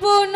আপন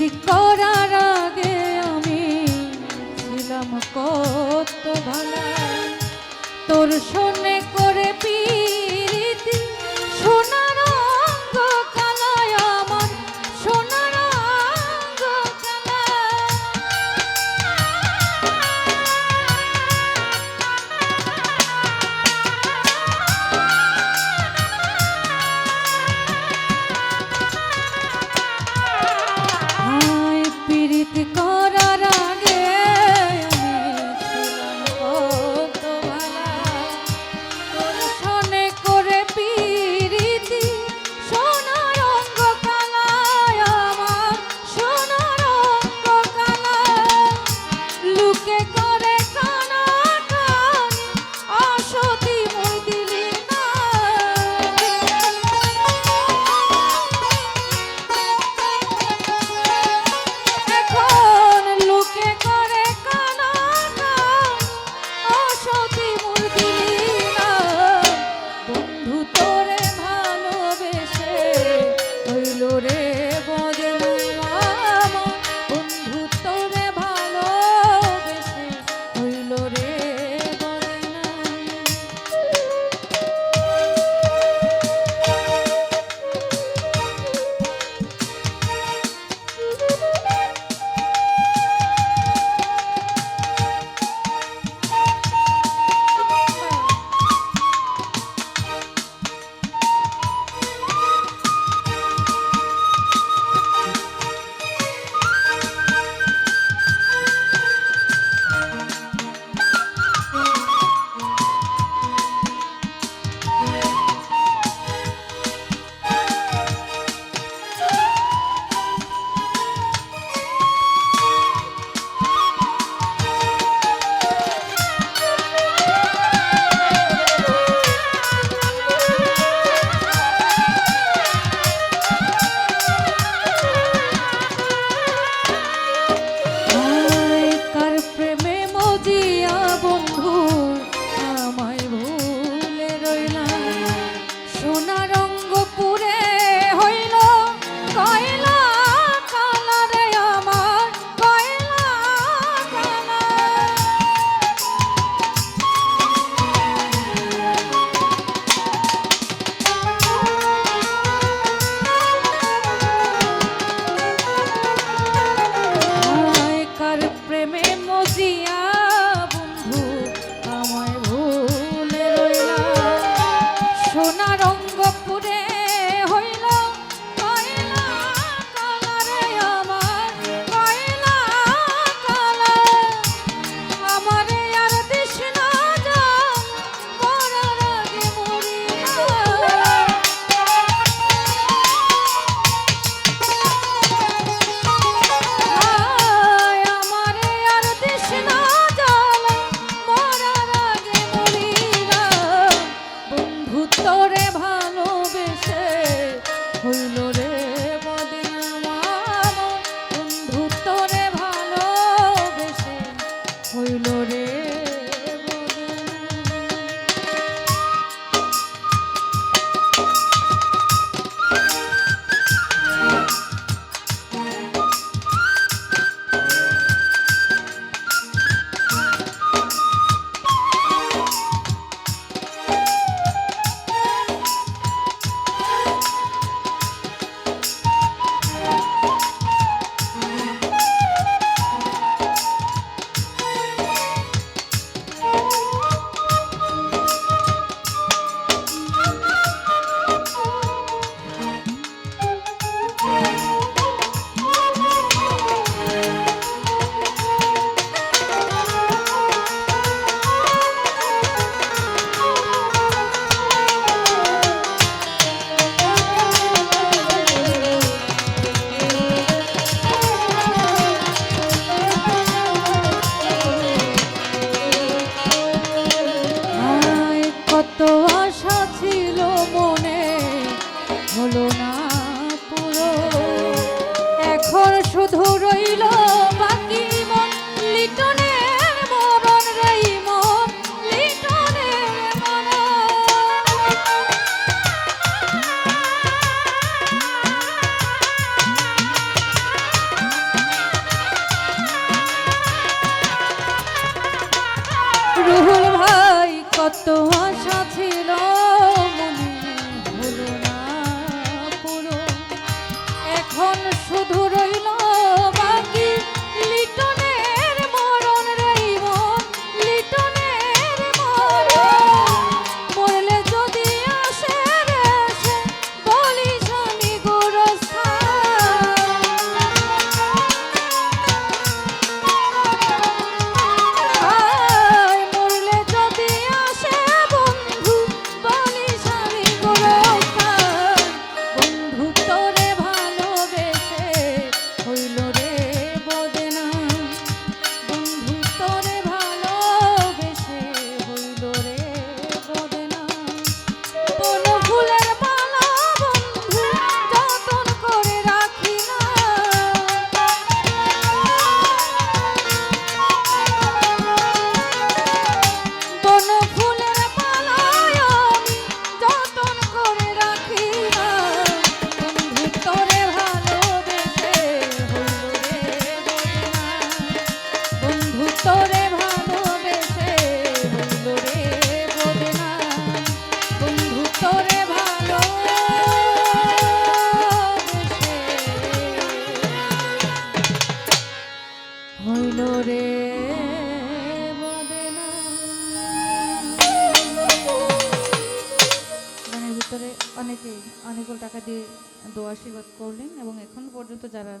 ঠিক করার আগে আমি ছিলাম কত ভালো। তোর শোন হইল ভিতরে অনেকেই অনেকগুলো টাকা দিয়ে দোয়া আশীর্বাদ করলেন এবং এখন পর্যন্ত যারা